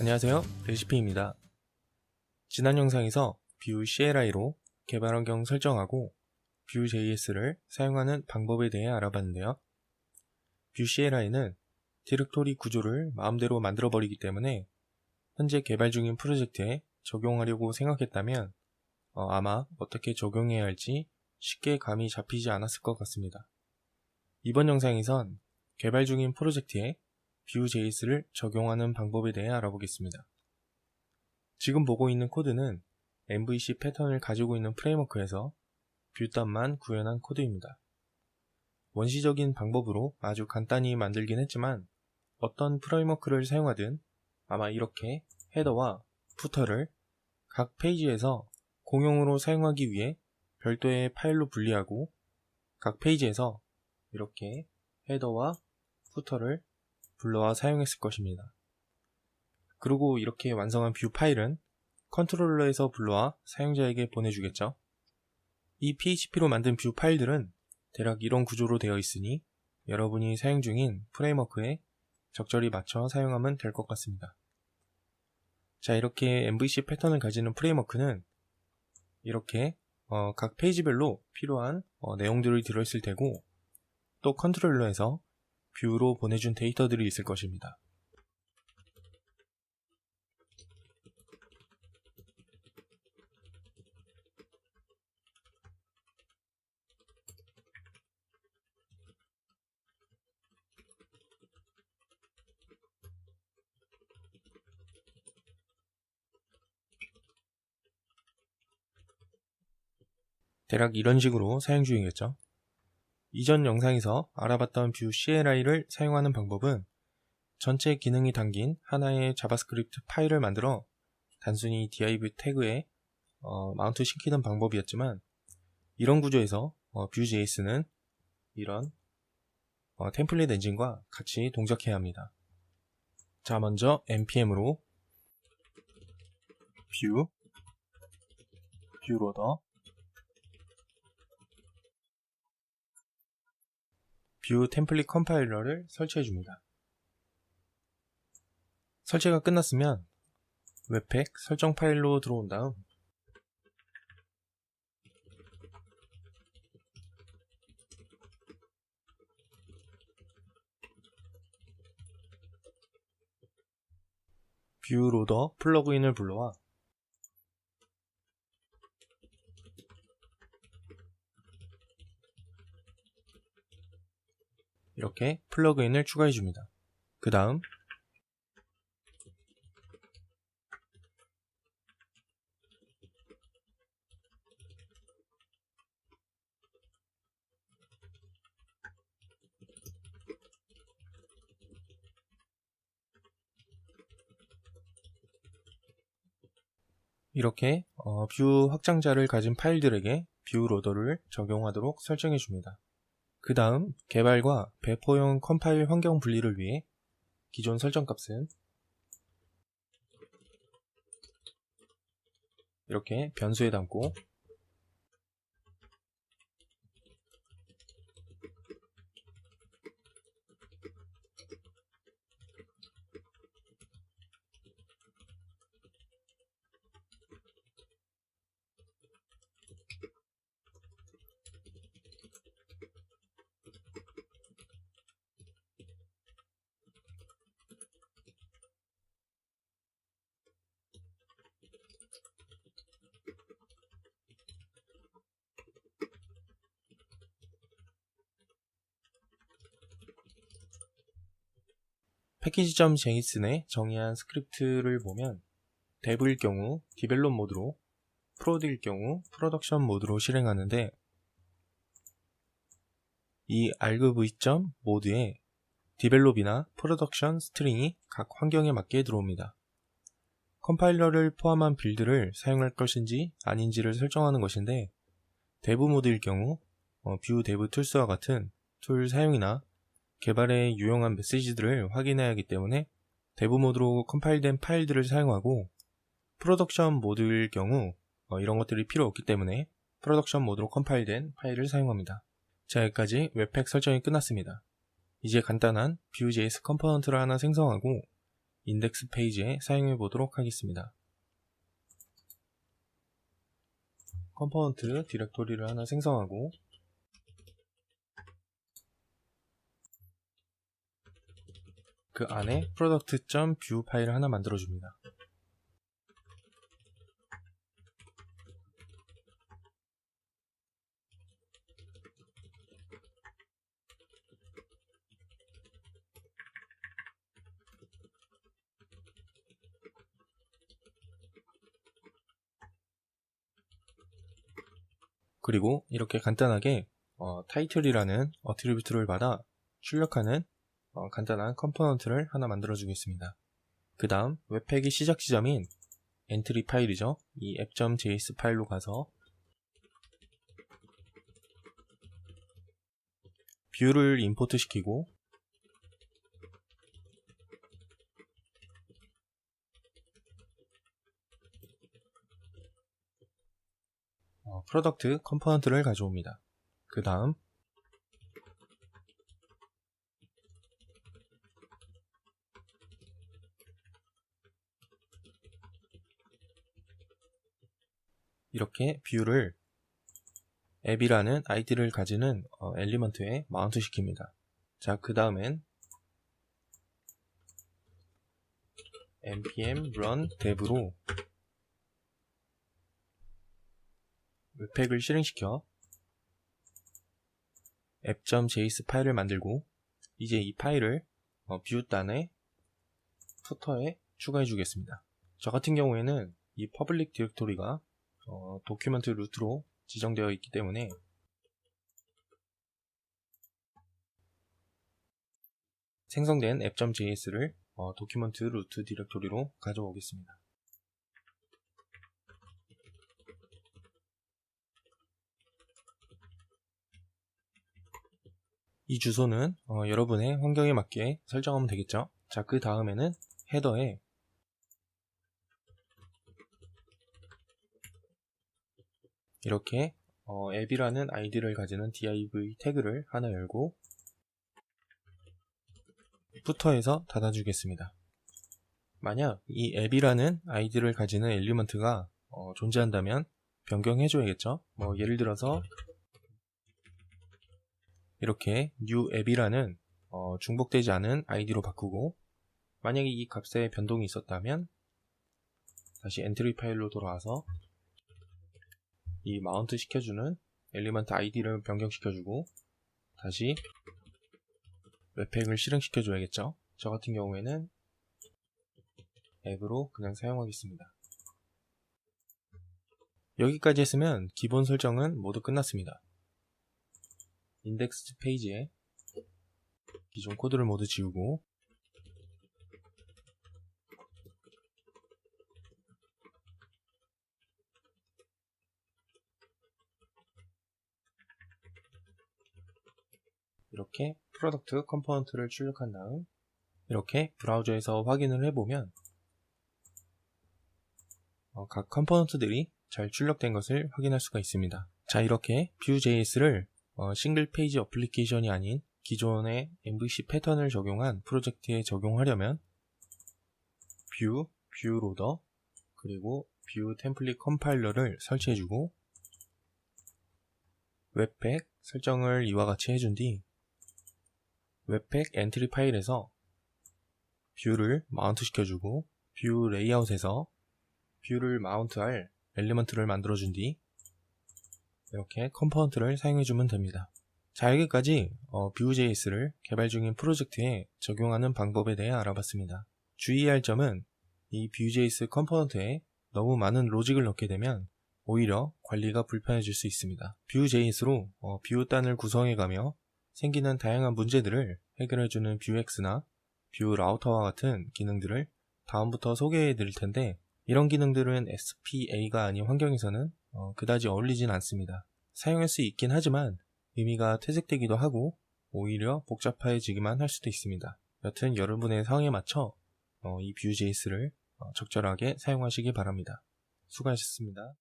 안녕하세요. 레시피입니다. 지난 영상에서 뷰 CLI로 개발 환경 설정하고 뷰 JS를 사용하는 방법에 대해 알아봤는데요. 뷰 CLI는 디렉토리 구조를 마음대로 만들어 버리기 때문에 현재 개발 중인 프로젝트에 적용하려고 생각했다면 어, 아마 어떻게 적용해야 할지 쉽게 감이 잡히지 않았을 것 같습니다. 이번 영상에선 개발 중인 프로젝트에 Vue.js를 적용하는 방법에 대해 알아보겠습니다. 지금 보고 있는 코드는 MVC 패턴을 가지고 있는 프레임워크에서 뷰단만 구현한 코드입니다. 원시적인 방법으로 아주 간단히 만들긴 했지만 어떤 프레임워크를 사용하든 아마 이렇게 헤더와 푸터를 각 페이지에서 공용으로 사용하기 위해 별도의 파일로 분리하고 각 페이지에서 이렇게 헤더와 푸터를 불러와 사용했을 것입니다. 그리고 이렇게 완성한 뷰 파일은 컨트롤러에서 불러와 사용자에게 보내주겠죠. 이 PHP로 만든 뷰 파일들은 대략 이런 구조로 되어 있으니 여러분이 사용 중인 프레임워크에 적절히 맞춰 사용하면 될 것 같습니다. 자 이렇게 MVC 패턴을 가지는 프레임워크는 이렇게 어, 각 페이지별로 필요한 어, 내용들이 들어있을 테고 또 컨트롤러에서 뷰로 보내준 데이터들이 있을 것입니다. 대략 이런 식으로 사용 중이겠죠. 이전 영상에서 알아봤던 뷰 CLI를 사용하는 방법은 전체 기능이 담긴 하나의 자바스크립트 파일을 만들어 단순히 div 태그에 어, 마운트 시키는 방법이었지만 이런 구조에서 어, Vue.js는 이런 어, 템플릿 엔진과 같이 동작해야 합니다. 자 먼저 npm으로 view 뷰로더 뷰 템플릿 컴파일러를 설치해 줍니다. 설치가 끝났으면 웹팩 설정 파일로 들어온 다음 뷰 로더 플러그인을 불러와 이렇게 플러그인을 추가해 줍니다. 그 다음 이렇게 어, 뷰 확장자를 가진 파일들에게 뷰 로더를 적용하도록 설정해 줍니다. 그 다음 개발과 배포용 컴파일 환경 분리를 위해 기존 설정값은 이렇게 변수에 담고 패키지.js내 정의한 스크립트를 보면 dev일 경우 디벨롭 모드로 프로드일 경우 프로덕션 모드로 실행하는데 이 argv.mode에 디벨롭이나 프로덕션 스트링이 각 환경에 맞게 들어옵니다. 컴파일러를 포함한 빌드를 사용할 것인지 아닌지를 설정하는 것인데 dev 모드일 경우 어, 뷰 dev 툴스와 같은 툴 사용이나 개발에 유용한 메시지들을 확인해야 하기 때문에 대부 모드로 컴파일된 파일들을 사용하고 프로덕션 모드일 경우 어, 이런 것들이 필요 없기 때문에 프로덕션 모드로 컴파일된 파일을 사용합니다. 자 여기까지 웹팩 설정이 끝났습니다. 이제 간단한 Vue.js 컴포넌트를 하나 생성하고 인덱스 페이지에 사용해 보도록 하겠습니다. 컴포넌트 디렉토리를 하나 생성하고 그 안에 product.view 파일을 하나 만들어줍니다. 그리고 이렇게 간단하게 어, 타이틀이라는 어트리뷰트를 받아 출력하는 어, 간단한 컴포넌트를 하나 만들어 주겠습니다. 그 다음 웹팩의 시작 지점인 엔트리 파일이죠. 이 app.js 파일로 가서 뷰를 임포트 시키고 어, 프로덕트 컴포넌트를 가져옵니다. 그 다음 이렇게 뷰를 앱이라는 아이디를 가지는 어, 엘리먼트에 마운트 시킵니다. 자, 그 다음엔 npm run dev로 웹팩을 실행시켜 app.js 파일을 만들고 이제 이 파일을 어, 뷰 단의 푸터에 추가해 주겠습니다. 저 같은 경우에는 이 퍼블릭 디렉토리가 어, 도큐먼트 루트로 지정되어 있기 때문에 생성된 app.js를 어, 도큐먼트 루트 디렉토리로 가져오겠습니다. 이 주소는 어, 여러분의 환경에 맞게 설정하면 되겠죠. 자, 그 다음에는 헤더에 이렇게 어, 앱이라는 아이디를 가지는 div 태그를 하나 열고 부터에서 닫아주겠습니다. 만약 이 앱이라는 아이디를 가지는 엘리먼트가 어, 존재한다면 변경해줘야겠죠. 뭐 예를 들어서 이렇게 new 앱이라는 어, 중복되지 않은 아이디로 바꾸고 만약에 이 값에 변동이 있었다면 다시 엔트리 파일로 돌아와서 이 마운트 시켜주는 엘리먼트 아이디를 변경시켜주고 다시 웹팩을 실행시켜줘야겠죠. 저 같은 경우에는 앱으로 그냥 사용하겠습니다. 여기까지 했으면 기본 설정은 모두 끝났습니다. 인덱스 페이지에 기존 코드를 모두 지우고 이렇게 프로덕트 컴포넌트를 출력한 다음 이렇게 브라우저에서 확인을 해보면 어, 각 컴포넌트들이 잘 출력된 것을 확인할 수가 있습니다. 자 이렇게 Vue.js를 어, 싱글 페이지 어플리케이션이 아닌 기존의 MVC 패턴을 적용한 프로젝트에 적용하려면 Vue, Vue 로더, 그리고 Vue 템플릿 컴파일러를 설치해주고 웹팩 설정을 이와 같이 해준 뒤 웹팩 엔트리 파일에서 뷰를 마운트 시켜주고 뷰 레이아웃에서 뷰를 마운트할 엘리먼트를 만들어준 뒤 이렇게 컴포넌트를 사용해주면 됩니다. 자 여기까지 어, Vue.js를 개발 중인 프로젝트에 적용하는 방법에 대해 알아봤습니다. 주의해야 할 점은 이 Vue.js 컴포넌트에 너무 많은 로직을 넣게 되면 오히려 관리가 불편해질 수 있습니다. Vue.js로 어, 뷰단을 구성해가며 생기는 다양한 문제들을 해결해주는 Vuex나 Vue 라우터와 같은 기능들을 다음부터 소개해 드릴 텐데 이런 기능들은 SPA가 아닌 환경에서는 어, 그다지 어울리진 않습니다. 사용할 수 있긴 하지만 의미가 퇴색되기도 하고 오히려 복잡해지기만 할 수도 있습니다. 여튼 여러분의 상황에 맞춰 어, 이 Vue.js를 어, 적절하게 사용하시기 바랍니다. 수고하셨습니다.